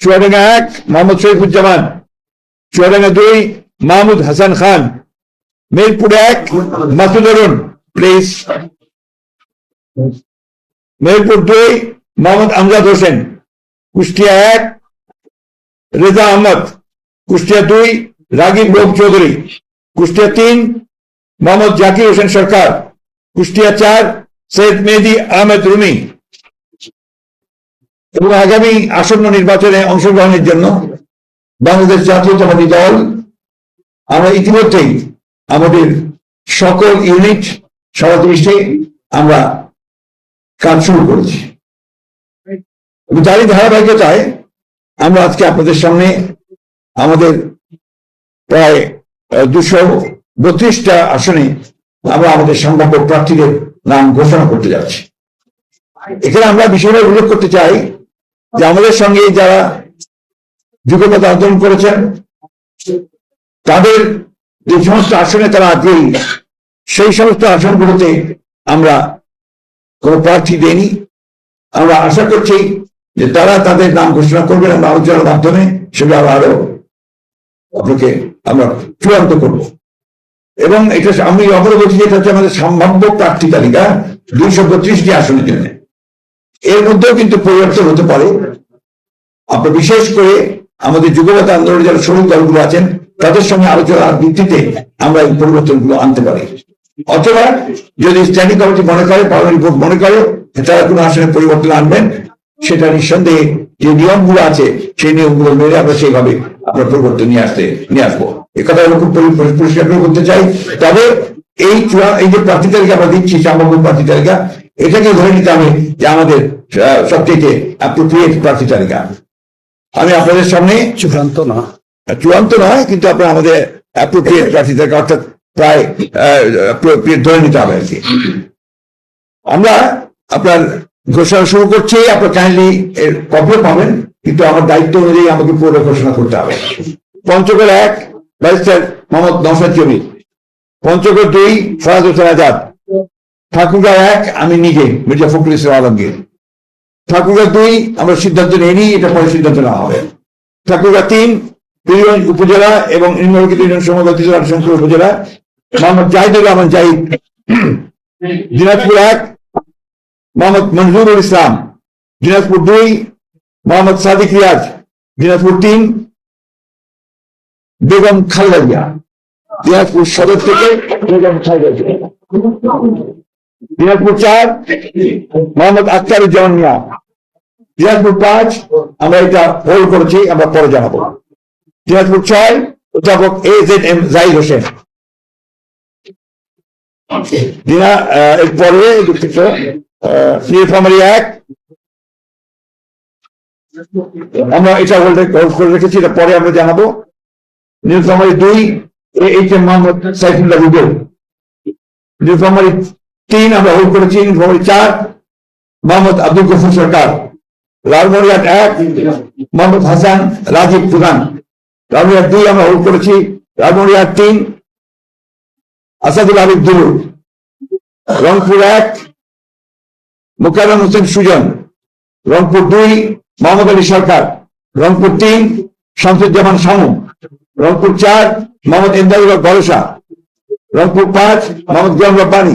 চুয়াডাঙ্গা এক, মোহাম্মদ শরীফুজ্জামান। চুয়াডাঙ্গা দুই, মাহমুদ হাসান খান। মিরপুর এক, মাসুদ অরুণ প্লিজ মেহেরপুর দুই, মোহাম্মদ আমজাদ হোসেন। কুষ্টিয়া এক, রেজা আহমদ। কুষ্টিয়া দুই, রাগিব রোগ চৌধুরী। কুষ্টিয়া তিন, মোহাম্মদ জাকির হোসেন সরকার। কুষ্টিয়া চার, সৈয়দ মেহেদি আহমেদ রুমি। এবং আগামী আসন্ন নির্বাচনে অংশগ্রহণের জন্য বাংলাদেশ জাতীয়তাবাদী দল, আমরা ইতিমধ্যেই আমাদের সকল ইউনিট সমাবেশে আমরা কাজ শুরু করেছি। এবং তারই ধারাবাহিকতায় আমরা আজকে আপনাদের সামনে আমাদের প্রায় দুশো বত্রিশটা আসনে আমরা আমাদের সম্ভাব্য প্রার্থীদের নাম ঘোষণা করতে যাচ্ছি। এখানে আমরা বিষয়টা উল্লেখ করতে চাই যে আমাদের সঙ্গে যারা যুগপথ আন্দোলন করেছেন, তাদের যে সমস্ত আসনে তারা আগ্রহী সেই সমস্ত আসনগুলোতে আমরা কোন প্রার্থী দেয়নি আমরা আশা করছি যে তারা তাদের নাম ঘোষণা করবেন, আমরা আলোচনার মাধ্যমে সেটা আরও আরও আপনাকে আমরা চূড়ান্ত করব। এবং এটা আমি অপরে বলছি যে হচ্ছে আমাদের সম্ভাব্য প্রার্থী তালিকা দুইশো বত্রিশটি আসনের জন্য। এর মধ্যেও কিন্তু পরিবর্তন হতে পারে। আপনার বিশেষ করে আমাদের যুগপথ আন্দোলনের যারা শ্রমিক দলগুলো আছেন, তাদের সঙ্গে আলোচনার ভিত্তিতে আমরা এই পরিবর্তনগুলো আনতে পারি। অথবা যদি স্ট্যান্ডিং কমিটি মনে করে, পার্লামেন্ট বোর্ড মনে করে, তারা কোনো আসনে পরিবর্তন আনবেন, সেটা নিঃসন্দেহে যে নিয়মগুলো আছে, সেই নিয়মগুলো মেনে আমরা সেইভাবে আমরা পরিবর্তন নিয়ে আসতে, নিয়ে আসব। এ কথা আমি খুব পরি- পরি- পরিষ্কার করে বলতে চাই। তবে এই এই যে প্রার্থী তালিকা আমরা দিচ্ছি সম্ভাব্য প্রার্থী তালিকা এটাকে ধরে নিতে হবে যে আমাদের সবথেকে অ্যাপ্রোপ্রিয়েট প্রার্থী তালিকা। আমি আপনাদের সামনে চূড়ান্ত না। চূড়ান্ত নয় কিন্তু আপনার আমাদের অ্যাপ্রোপ্রিয়েট প্রার্থী তালিকা অর্থাৎ প্রায় appropriate ধরে নিতে হবে আর কি। আমরা আপনার ঘোষণা শুরু করছি আপনার কাইন্ডলি এর কপিও পাবেন কিন্তু আমার দায়িত্ব অনুযায়ী আমাকে পুরো ঘোষণা করতে হবে। পঞ্চগড় এক ব্যারিস্টার মোহাম্মদ নসাদ জমি পঞ্চগড় দুই ফরাজ হোসেন আজাদ। ঠাকুরগাঁও এক, আমি নিজে, মির্জা ফখরুল ইসলাম আলমগীর। ঠাকুরগাঁও দুই, আমরা সিদ্ধান্ত নিইনি, এটা পরে সিদ্ধান্ত নেওয়া হবে। ঠাকুরগাঁও তিন উপজেলা এবং নিম্নলিখিত উপজেলা। মোহাম্মদ জাহিদুর রহমান জাহিদ। দিনাজপুর এক, মোহাম্মদ মনজুরুল ইসলাম। দিনাজপুর দুই, মোহাম্মদ সাদিক রিয়াজ। দিনাজপুর তিন, বেগম খালেদা দিনাজপুর সদর থেকে বেগম দিনাজপুর চার, মোহাম্মদ আখতারুজ্জামান মিয়া। দিনাজপুর পাঁচ, আমরা এটা হোল্ড করেছি, আমরা পরে জানাব। দিনাজপুর ছয়, অধ্যাপক A Z M Zahid Hossain. দিনা দুঃখিত এক। আমরা এটা হোল্ড করে রেখেছি, এটা পরে আমরা জানাব। নীলফামারি দুই এইচ এম মোহাম্মদ সাইফুল্লাহ রুবেল। তিন আমরা হোল্ড করেছি চার, মোহাম্মদ আব্দুল গফুর সরকার। লালমরিয়াট এক, মোহাম্মদ হাসান রাজীব প্রধান। লালমরিয়াট দুই আমরা হোল্ড করেছি লালমরিয়াট তিন, আসাদুল আবিদ দুলু রংপুর এক মোকারম হোসেন সুজন। রংপুর দুই, মোহাম্মদ আলী সরকার। রংপুর তিন, শামসুজ্জামান শামু। রংপুর চার, মোহাম্মদ ইন্দাউল্লাহ ভরসা। রংপুর পাঁচ, মোহাম্মদ গুলাম রব্বানি।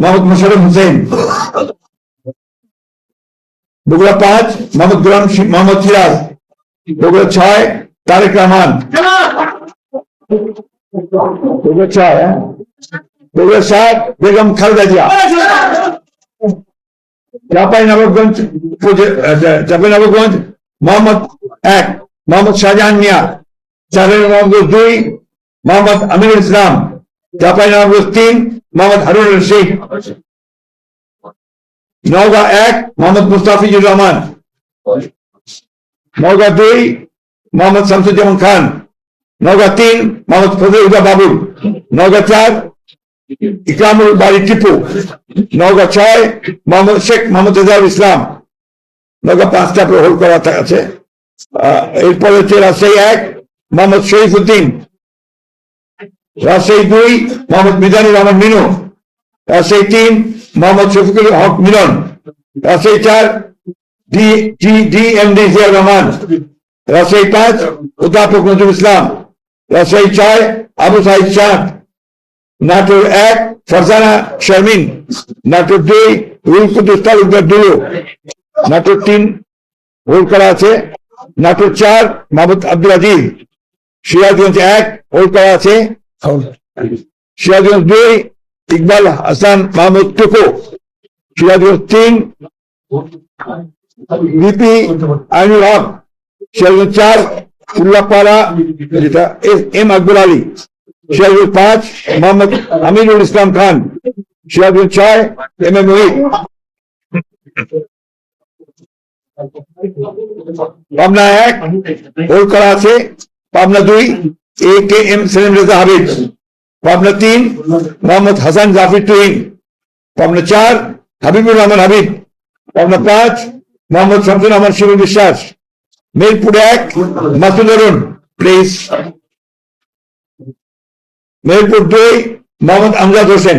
মোহাম্মদ মোশারফ হোসেন বগুড়া পাঁচ মোহাম্মদ গুলাম মোহাম্মদ সিরাজ। বগুড়া ছয় তারেক রহমান। সাহেব, হ্যাঁ? সাহেব বেগম খালেদা জিয়া। চাপাই নবাবগঞ্জ চাপাই নবাবগঞ্জ মোহাম্মদ এক মোহাম্মদ শাহজাহান মিয়া। চাপাই দুই মোহাম্মদ আমিরুল ইসলাম। চাপাই নবাবগঞ্জ তিন মোহাম্মদ হারুন রশিদ। নওগাঁ এক, মোহাম্মদ মুস্তাফিজুর রহমান। নওগাঁ দুই, মোহাম্মদ শামসুজ্জামান খান। নওগাঁ তিন, মোহাম্মদ ফজলুল্লাহ বাবুল নওগাঁ চার, ইকরামুল বাড়ি টিপু। নওগাঁ ছয়, মোহাম্মদ শেখ মোহাম্মদ রেজাউল ইসলাম। নওগাঁ পাঁচটা হোল্ড করা আছে। এরপরে হচ্ছে রাজশাহী এক, মোহাম্মদ শরীফ উদ্দিন রাজশাহী দুই, মোহাম্মদ মিজানুর রহমান মিনু। রাজশাহী তিন, মোহাম্মদ শফিকুল হক মিলন রাজশাহী চার, D, G, D, M, D, Ziaur Rahman. Rajshahi পাঁচ, অধ্যাপক নজরুল ইসলাম। রাজশাহী ছয়, আবু সাহিদ চাঁদ নাটোর এক, ফারজানা শারমিন। নাটোর দুই, রুল কুদ্দুস তালুকদার দুলু। নাটোর তিন হোল্ড করা আছে। নাটোর চার, মাহমুদ আব্দুল আজিজ। সিরাজগঞ্জ এক হোল্ড করা আছে। সিরাজগঞ্জ দুই ইকবাল হাসান মাহমুদ টুকু সিরাজগঞ্জ তিন বিপি আইনুল হক সিরাজগঞ্জ চার উল্লাপাড়া যেটা এস- এম আকবর আলী সিরাজগঞ্জ পাঁচ মোহাম্মদ আমিরুল ইসলাম খান সিরাজগঞ্জ ছয় এম এ মহিদ পাবনা এক হোল্ড করা আছে পাবনা দুই A K M Selim Reza Habib Pabna তিন মোহাম্মদ হাসান জাফির তুহিন পাবনা চার হাবিবুর রহমান হাবিব পাবনা পাঁচ মোহাম্মদ শামসুল রহমান শিবুল বিশ্বাস মিরপুর এক মাসুদ অরুণ প্লিজ মেহেরপুর দুই মোহাম্মদ আমজাদ হোসেন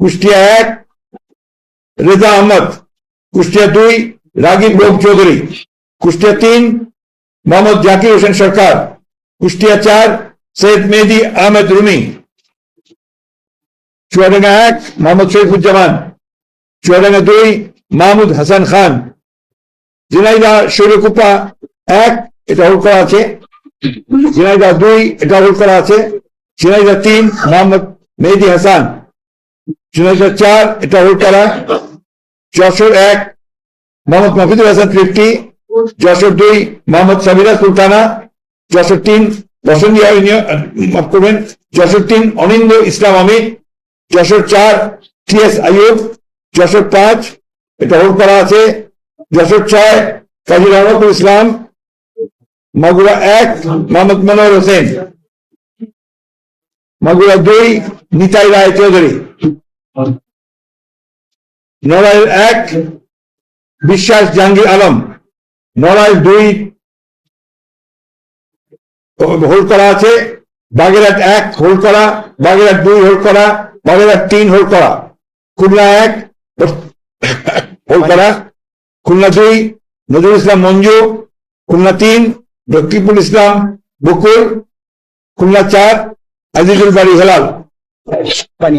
কুষ্টিয়া এক রেজা আহমদ কুষ্টিয়া দুই রাগিব রোগ চৌধুরী কুষ্টিয়া তিন মোহাম্মদ জাকির হোসেন সরকার কুষ্টিয়া চার সৈয়দ মেহেদি, আহমেদ রুমি। চুয়াডাঙ্গা এক, মোহাম্মদ শরীফুজ্জামান। চুয়াডাঙ্গা দুই, মাহমুদ হাসান খান। ঝিনাইদা শৈলকুপা এক, এটা হোল্ড করা আছে। ঝিনাইদা দুই, এটা হোল্ড করা আছে। ঝিনাইদা তিন, মোহাম্মদ মেহেদি হাসান। ঝিনাইদা চার, এটা হোল্ড করা। যশোর এক, মোহাম্মদ মফিদুল হাসান ফিফটি। যশোর দুই, মোহাম্মদ সাবিরা সুলতানা। যশোর তিন বসন্তিয়া ইউনিয়ন মাফ করবেন যশোর তিন অনিন্দ ইসলাম আমির যশোর চার টি এস আইয়ুব যশোর পাঁচ এটা হোল্ড করা আছে যশোর ছয় কাজী রহমতুল ইসলাম, মাগুরা এক, মোহাম্মদ মনোহর হোসেন, মাগুরা দুই, নিতাই রায় চৌধুরী, নড়াইল এক, বিশ্বাস জাহাঙ্গীর আলম, নড়াইল দুই হোল্ড করা আছে, বাগেরহাট এক হোল্ড করা, বাগেরহাট দুই হোল্ড করা, বাগেরহাট তিন হোল্ড করা। খুলনা এক হোল্ড করা। খুলনা দুই, নজরুল ইসলাম মঞ্জু। খুলনা তিন রকিবুল ইসলাম বকুল। খুলনা চার, আজিজুল বাড়ি হেলাল। পানি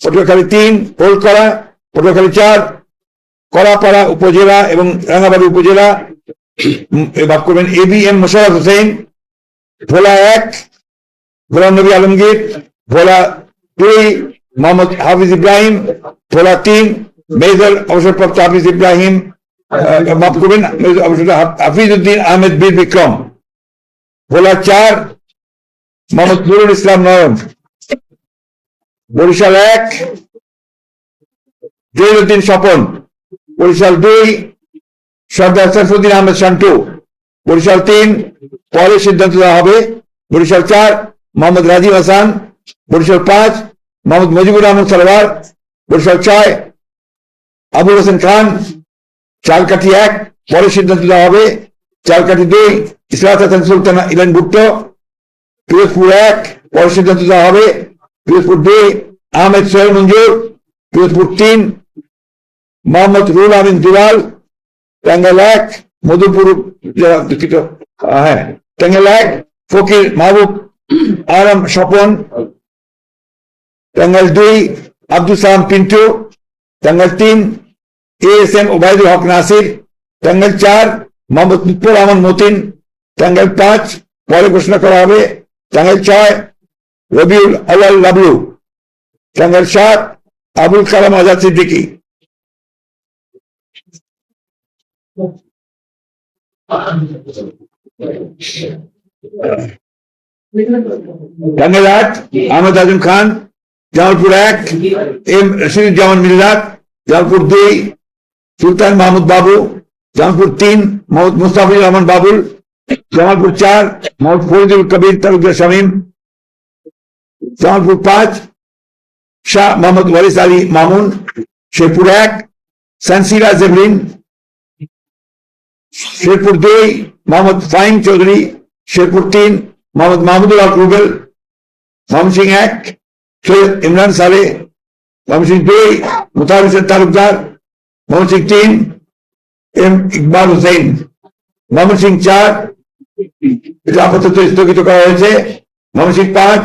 পটুয়াখালী তিন হোল্ড করা পটুয়াখালী চার, কলাপাড়া উপজেলা এবং রাঙ্গাবাড়ি উপজেলা। ভাগ করবেন, A B M Mosharraf Hossain, Bhola এক গোলাম নবী আলমগীর, ভোলা দুই, মোহাম্মদ হাফিজ ইব্রাহিম, ভোলা তিন, মেজর অবসরপ্রাপ্ত হাফিজ ইব্রাহিম মাফ করবেন হাফিজ উদ্দিন আহমেদ বীর বিক্রম। ভোলা চার, মোহাম্মদ নুরুল ইসলাম নয়ন বরিশাল এক জৈনুদ্দিন স্বপন, বরিশাল দুই, সর্দার সাইফুদ্দিন আহমেদ শান্টু, বরিশাল তিন, পরে সিদ্ধান্ত দেওয়া হবে, বরিশাল চার, মোহাম্মদ রাজীব হাসান, বরিশাল পাঁচ, মোহাম্মদ মুজিবুর রহমান সালোয়ার, বরিশাল ছয়, আবুল হোসেন খান, চালকাঠি এক, পরে সিদ্ধান্ত দেওয়া হবে, চালকাঠি দুই ইসরাত হাসান সুলতানা ইলান ভুট্টো পিরোজপুর এক, পরে সিদ্ধান্ত দেওয়া হবে পিরোজপুর দুই আহমেদ সোহেল মঞ্জুর পিরোজপুর তিন মোহাম্মদ রুল আমিন দুলাল টাঙ্গাইল এক মধুপুর জেলা- দুঃখিত আহ, হ্যাঁ টাঙ্গাইল এক ফকির মাহবুব আরাম স্বপন টাঙ্গাইল দুই আব্দুল সালাম পিন্টু টাঙ্গাইল তিন A S M Obaidul Haque Nasir Tangail চার মোহাম্মদ লুৎফর রহমান মতিন টাঙ্গাইল পাঁচ পরে ঘোষণা করা হবে টাঙ্গাইল ছয় রবিউল আওয়াল লাবলু টাঙ্গাইল সাত আবুল কালাম আজাদ সিদ্দিকী। আট, আহমেদ আজম খান, জামালপুর এক, এম রশিদুজ্জামান মিল্লাত, জামালপুর দুই, সুলতান মাহমুদ বাবু, জামালপুর তিন, মোহাম্মদ মুস্তাফিজুর রহমান বাবুল, জামালপুর চার, মোহাম্মদ ফরিদুল কবির তালুকদার শামীম জামালপুর পাঁচ শাহ মোহাম্মদ ওয়ারিস আলী মামুন শেরপুর এক সানসিরা জেবলিন শেরপুর দুই মোহাম্মদ ফাইম চৌধুরী শেরপুর তিন মোহাম্মদ মাহমুদুল হক রুবেল ময়মনসিং এক সৈয়দ ইমরান সালে ময়মনসিং দুই মুতার হোসেন তালুকদার ময়মনসিং তিন এম ইকবাল হোসেন ময়মনসিং চার এটা আপাতত স্থগিত করা হয়েছে। ময়মনসিং পাঁচ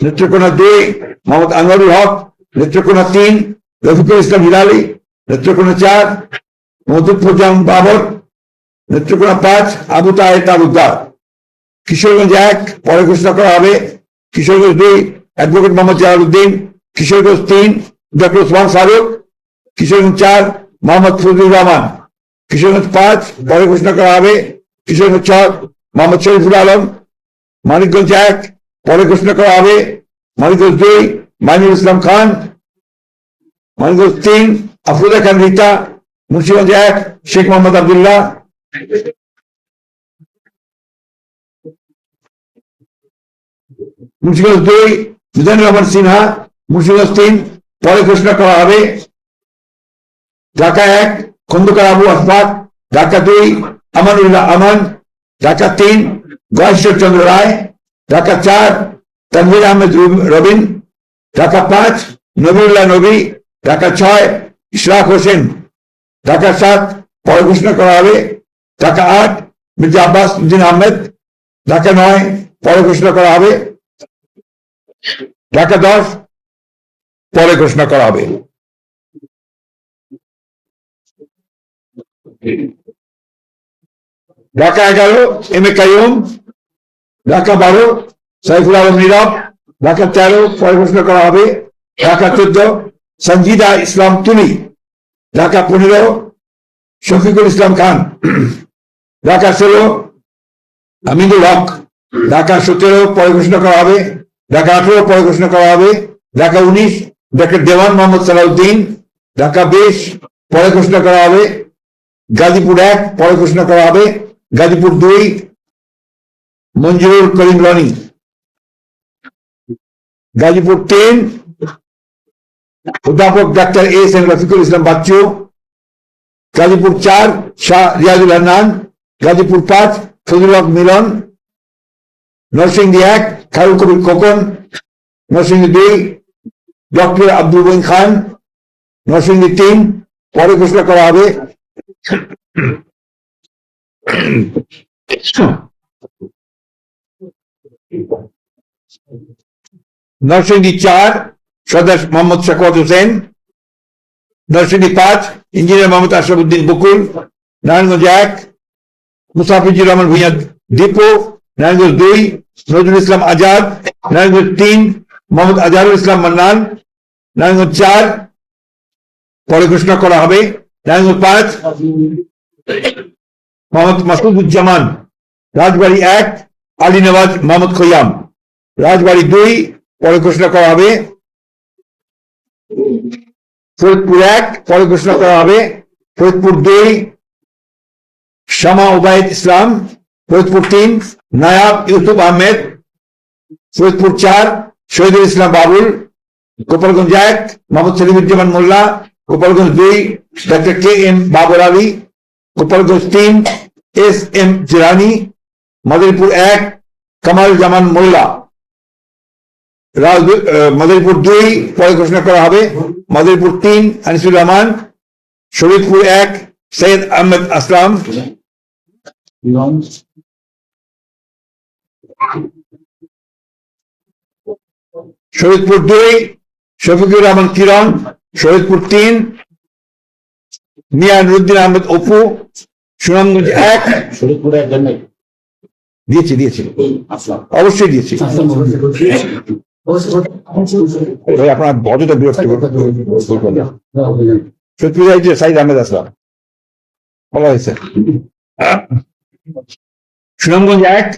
নেত্রকোনা দুই মোহাম্মদ আনোয়ারুল হক, নেত্রকোনা তিন, রফিকুল ইসলাম হিলালি, নেত্রকোনা চার মধুপুজাম বাবর, নেত্রকোনা পাঁচ, আবু তাহের তালুকদার। কিশোরগঞ্জ এক, পরে ঘোষণা করা হবে কিশোরগঞ্জ দুই, অ্যাডভোকেট মোহাম্মদ জালালউদ্দিন কিশোরগঞ্জ তিন, ডক্টর ওসমান ফারুক, কিশোরগঞ্জ চার, মোহাম্মদ ফজলুর রহমান। কিশোরগঞ্জ পাঁচ, পরে ঘোষণা করা হবে কিশোরগঞ্জ ছয়, মোহাম্মদ শরীফুল আলম। মানিকগঞ্জ এক পরে ঘোষণা করা হবে মানিকগঞ্জ দুই মাইনুল ইসলাম খান, মানিকগঞ্জ তিন, আফরুজা খান রিতা, মুন্সিগঞ্জ এক, শেখ মোহাম্মদ আবদুল্লাহ। মুন্সিগঞ্জ দুই, মিজানুর রহমান সিনহা, মুন্সিগঞ্জ তিন, পরে ঘোষণা করা হবে। ঢাকা এক, খন্দকার আবু আসফাক ঢাকা দুই, আমানুল্লাহ আমান। ঢাকা তিন, গয়েশ্বর চন্দ্র রায়। ঢাকা চার, তানভীর আহমেদ রুব- রবিন, ঢাকা পাঁচ, নবীউল্লাহ নবী, ঢাকা ছয়, ইশরাক হোসেন, ঢাকা সাত, পরে ঘোষণা করা হবে, ঢাকা আট, মির্জা আব্বাস উদ্দিন আহমেদ, ঢাকা নয়, পরে ঘোষণা করা হবে, ঢাকা দশ, পরে ঘোষণা করা হবে। ঢাকা এগারো, এম এ কাইম ঢাকা বারো, সাইফুল আলম নীরব, ঢাকা তেরো, পরে ঘোষণা করা হবে। ঢাকা চোদ্দ সঞ্জিদা ইসলাম তুলি ঢাকা পনেরো, শফিকুল ইসলাম খান। ঢাকা ষোলো, আমিনুল হক। ঢাকা সতেরো, পরে ঘোষণা করা হবে। ঢাকা আঠেরো, পরে ঘোষণা করা হবে। ঢাকা উনিশ ডক্টর দেওয়ান মোহাম্মদ সালাউদ্দিন। ঢাকা বিশ, পরে ঘোষণা করা হবে। গাজীপুর এক, পরে ঘোষণা করা হবে। গাজীপুর দুই মঞ্জুরুল করিম রনি। গাজীপুর তিন অধ্যাপক doctor S M Rafiqul Islam Bachchu. Gazipur চার, শাহ রিয়াজুল হান্নান। গাজীপুর পাঁচ ফজল হক মিলন। নরসিংদী এক খায়রুল কবির খোকন। নরসিংদী দুই, ডক্টর আব্দুল বইন খান। নরসিংদী তিন, পরে ঘোষণা করা হবে। নরসিংদী চার সদস্য মোহাম্মদ শাকওয়াত হোসেন নরসিংদী পাঁচ ইঞ্জিনিয়ার মোহাম্মদ আশরাফুদ্দিন বকুল নারায়ণগঞ্জ এক মুসাফিজুর রহমান ভুইয়া দীপু নারায়ণগঞ্জ দুই নজরুল ইসলাম আজাদ নারায়ণগঞ্জ তিন মোহাম্মদ আজহারুল ইসলাম মান্নান নারায়ণগঞ্জ চার পরে ঘোষণা করা হবে নম্বর পাঁচ মোহাম্মদ মাসুদুজ্জামান রাজবাড়ি এক আলী নওয়াজ মোহাম্মদ খৈয়াম। রাজবাড়ি দুই, পরে ঘোষণা করা হবে। ফরিদপুর এক, পরে ঘোষণা করা হবে। ফরিদপুর দুই, শামা ওবায়দ ইসলাম। ফরিদপুর তিন, নায়াব ইউসুফ আহমেদ। ফরিদপুর চার, শহীদুল ইসলাম বাবুল। গোপালগঞ্জ এক, মোহাম্মদ সেলিমুজ্জামান মোল্লা। গোপালগঞ্জ দুই doctor K M Babar Ali. Gopalganj তিন, এস এম জিরানি মাদারীপুর এক কামাল জামান মোল্লা রাজ- মাদারীপুর দুই, পরে ঘোষণা করা হবে। মাদারীপুর তিন, আনিসুর রহমান। শরীফপুর এক, সৈয়দ আহমেদ আসলাম। শরীদপুর দুই, শফিকুর রহমান কিরণ শরীদপুর তিন। মিয়া নুরুদ্দিন আহমেদ অপু। সুনামগঞ্জ এক। শরীরপুরের জন্য দিয়েছি দিয়েছি। অবশ্যই দিয়েছি। আপনার অযথা বিরক্ত না। শরীদপুর সাইদ আহমেদ আসলাম। ভালো হয়েছে। সুনামগঞ্জ এক,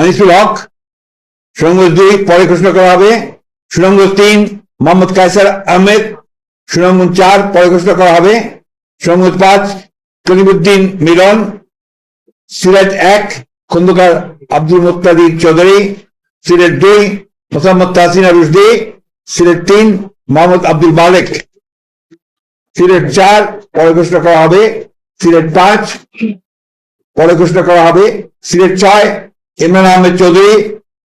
আনিসুল হক। সুনামগঞ্জ দুই, পরে ঘোষণা করা হবে। সুনামগঞ্জ তিন, মোহাম্মদ কায়সার আহমেদ। সুনামগঞ্জ চার, পরে ঘোষণা করা হবে। সুনামগঞ্জ পাঁচ কলিমুদ্দিন মিলন। সিলেট এক, খন্দকার আব্দুল মুক্তাদির চৌধুরী সিলেট দুই, মোসাম্মদ তাহসিনা রুশদি সিলেট তিন, মোহাম্মদ আব্দুল মালিক। সিলেট চার, পরে ঘোষণা করা হবে সিলেট পাঁচ, পরে ঘোষণা করা হবে সিলেট ছয়, ইমরান আহমেদ চৌধুরী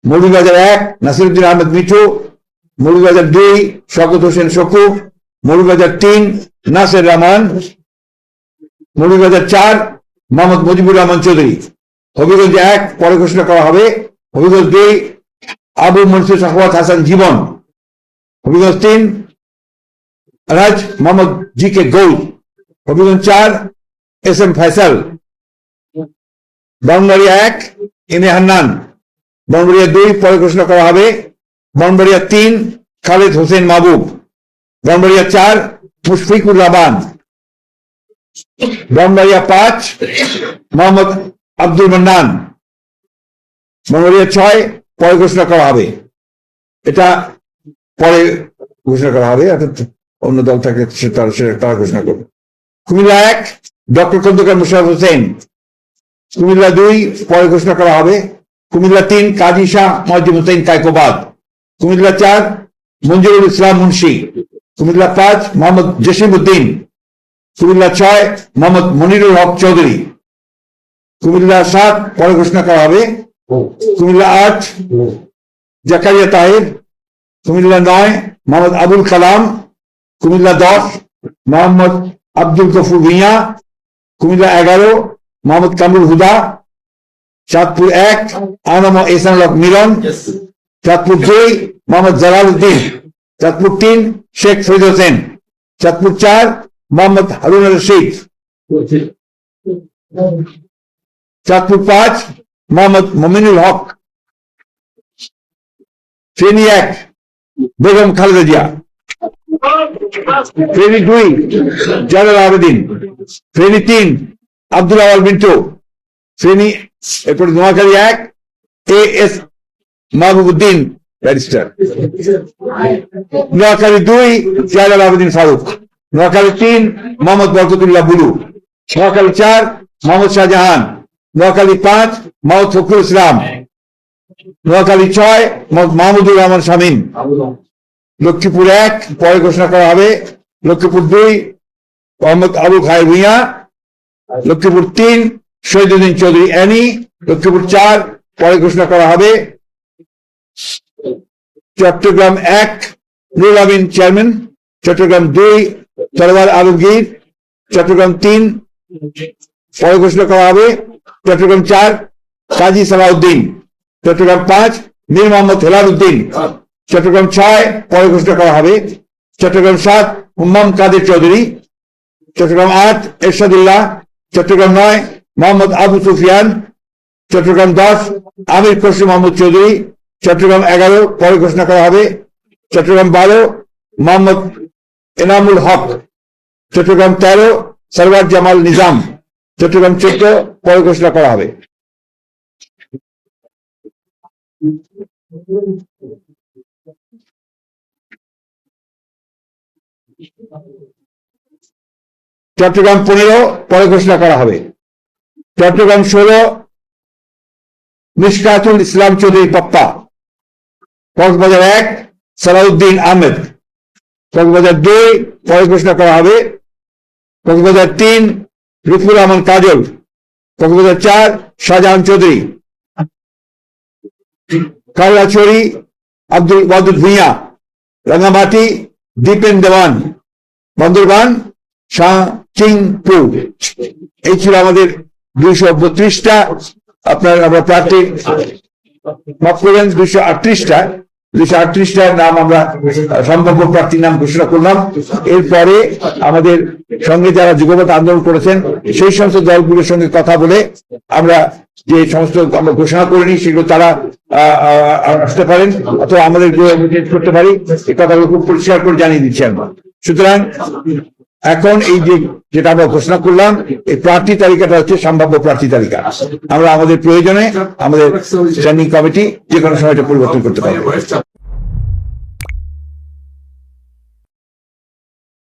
মৌলভীবাজার এক, নাসিরুদ্দিন আহমেদ মিঠু মৌলভীবাজার দুই শকত হোসেন শকু মৌলভীবাজার তিন, নাসের রহমান মৌলভীবাজার চার মোহাম্মদ মুজিবুর রহমান চৌধুরী। হবিগঞ্জ এক, পরে ঘোষণা করা হবে হবিগঞ্জ দুই, আবু মনসুর শাহবাদ হাসান জীবন। হবিগঞ্জ তিন, রাজ মোহাম্মদ জি কে গৌল হবিগঞ্জ চার, এস এম ফয়সাল। বনবাড়িয়া এক, এম এ হান্নান। বনবাড়িয়া দুই, পরে ঘোষণা করা হবে বনবাড়িয়া তিন, খালেদ হোসেন মাহবুব। বনবাড়িয়া চার, মুশফিকুর রহমান। বনবাড়িয়া পাঁচ মোহাম্মদ আব্দুল মান্নান বনবাড়িয়া ছয়, পরে ঘোষণা করা হবে। এটা পরে ঘোষণা করা হবে, অর্থাৎ অন্য দল থাকে তারা তারা ঘোষণা করবে। কুমিল্লা এক, ডক্টর খন্দকার মুশারফ হোসেন, কুমিল্লা দুই, পরে ঘোষণা করা হবে। কুমিল্লা তিন, কাজী শাহ মজিদ হোসেন কায়কোবাদ। কুমিল্লা চার, মঞ্জুরুল ইসলাম মুন্সি। কুমিল্লা পাঁচ, মোহাম্মদ জসিম উদ্দিন কুমিল্লা ছয়, মোহাম্মদ মনিরুল হক চৌধুরী। কুমিল্লা সাত, পরে ঘোষণা করা হবে। কুমিল্লা আট, জাকারিয়া তাহির। কুমিল্লা নয়, মোহাম্মদ আবুল কালাম। কুমিল্লা দশ, মোহাম্মদ আব্দুল গফুর ভুঁইয়া। কুমিল্লা এগারো, মোহাম্মদ কামরুল হুদা। চাঁদপুর এক, আনম এসানুল হক মিলন। চাঁদপুর দুই, মোহাম্মদ জালাল উদ্দিন। চাঁদপুর তিন, শেখ ফরিদ হোসেন। চাঁদপুর চার মোহাম্মদ হারুন রশিদ। চাঁদপুর পাঁচ, মোহাম্মদ মমিনুল হক। শ্রেণি এক, বেগম খালেদা জিয়া। শ্রেণি দুই জালাল আবেদিন। শ্রেণি তিন, আব্দুল আওয়াল মিন্টু শ্রেণি এরপরে নোয়াখালী এক, A S Mahbubuddin barrister. Noakhali দুই জালাল আবেদিন ফারুক। নোয়াখালী তিন, মোহাম্মদ বরকতুল্লাহ বুলু। নোয়াখালী চার, মোহাম্মদ শাহজাহান। নোয়াখালী পাঁচ, মোহাম্মদ ফখরুল ইসলাম। নোয়াখালী ছয় মাহমুদুর রহমান শামীম। লক্ষ্মীপুর এক, পরে ঘোষণা করা হবে। লক্ষ্মীপুর দুই, মোহাম্মদ আবু খাই ভুইয়া লক্ষ্মীপুর তিন, শহীদুদ্দিন চৌধুরী অ্যানি। লক্ষ্মীপুর চার, পরে ঘোষণা করা হবে। চট্টগ্রাম এক, নুরুল আমিন চেয়ারম্যান। চট্টগ্রাম দুই সরওয়ার আলমগীর চট্টগ্রাম তিন, পরে ঘোষণা করা হবে চট্টগ্রাম চার, কাজী সালাউদ্দিন। চট্টগ্রাম পাঁচ, মীর মোহাম্মদ হেলাল উদ্দিন চট্টগ্রাম ছয়, পরে ঘোষণা করা হবে চট্টগ্রাম সাত হুম্মাম কাদের চৌধুরী। চট্টগ্রাম আট, এরশাদুল্লাহ। চট্টগ্রাম নয়, মোহাম্মদ আবু সুফিয়ান। চট্টগ্রাম দশ, আমির খসরু মোহাম্মদ চৌধুরী। চট্টগ্রাম এগারো, পরে ঘোষণা করা হবে। চট্টগ্রাম বারো, মোহাম্মদ এনামুল হক, চট্টগ্রাম তেরো, সরওয়ার জামাল নিজাম, চট্টগ্রাম চোদ্দ, পরে ঘোষণা করা হবে। চট্টগ্রাম পনেরো, পরে ঘোষণা করা হবে। চট্টগ্রাম ষোলো মিসকাতুল ইসলাম চৌধুরী পপ্পা কক্সবাজার এক, সালাউদ্দিন আহমেদ। কক্সবাজার দুই পরে ঘোষণা করা হবে। কক্সবাজার তিন রুফুর রহমান কাজল। কক্সবাজার চার, শাহজাহান চৌধুরী। কালাছড়ি আব্দুল ওয়াদুদ ভুঁইয়া। রাঙামাটি দীপেন দেওয়ান। বন্দরবান, শাহ চিংপু এই ছিল আমাদের দুইশো বত্রিশটা। আপনার আমরা প্রার্থী মাফ করবেন, দুইশো আটত্রিশটা। দুইশো আটত্রিশটার নাম আমরা সম্ভাব্য প্রার্থীর নাম ঘোষণা করলাম। এরপরে আমাদের সঙ্গে যারা যুগপথ আন্দোলন করেছেন, সেই সমস্ত দলগুলোর সঙ্গে কথা বলে আমরা যে সমস্ত আমরা ঘোষণা করিনি সেগুলো তারা আসতে পারেন অথবা আমাদের করতে পারি। এই কথাগুলো খুব পরিষ্কার করে জানিয়ে দিচ্ছি আমরা। সুতরাং এখন এই যে যেটা আমরা ঘোষণা করলাম, এই প্রার্থী তালিকাটা হচ্ছে সম্ভাব্য প্রার্থী তালিকা। আমরা আমাদের প্রয়োজনে আমাদের স্ট্যান্ডিং কমিটি যে কোনো সময় পরিবর্তন করতে পারব।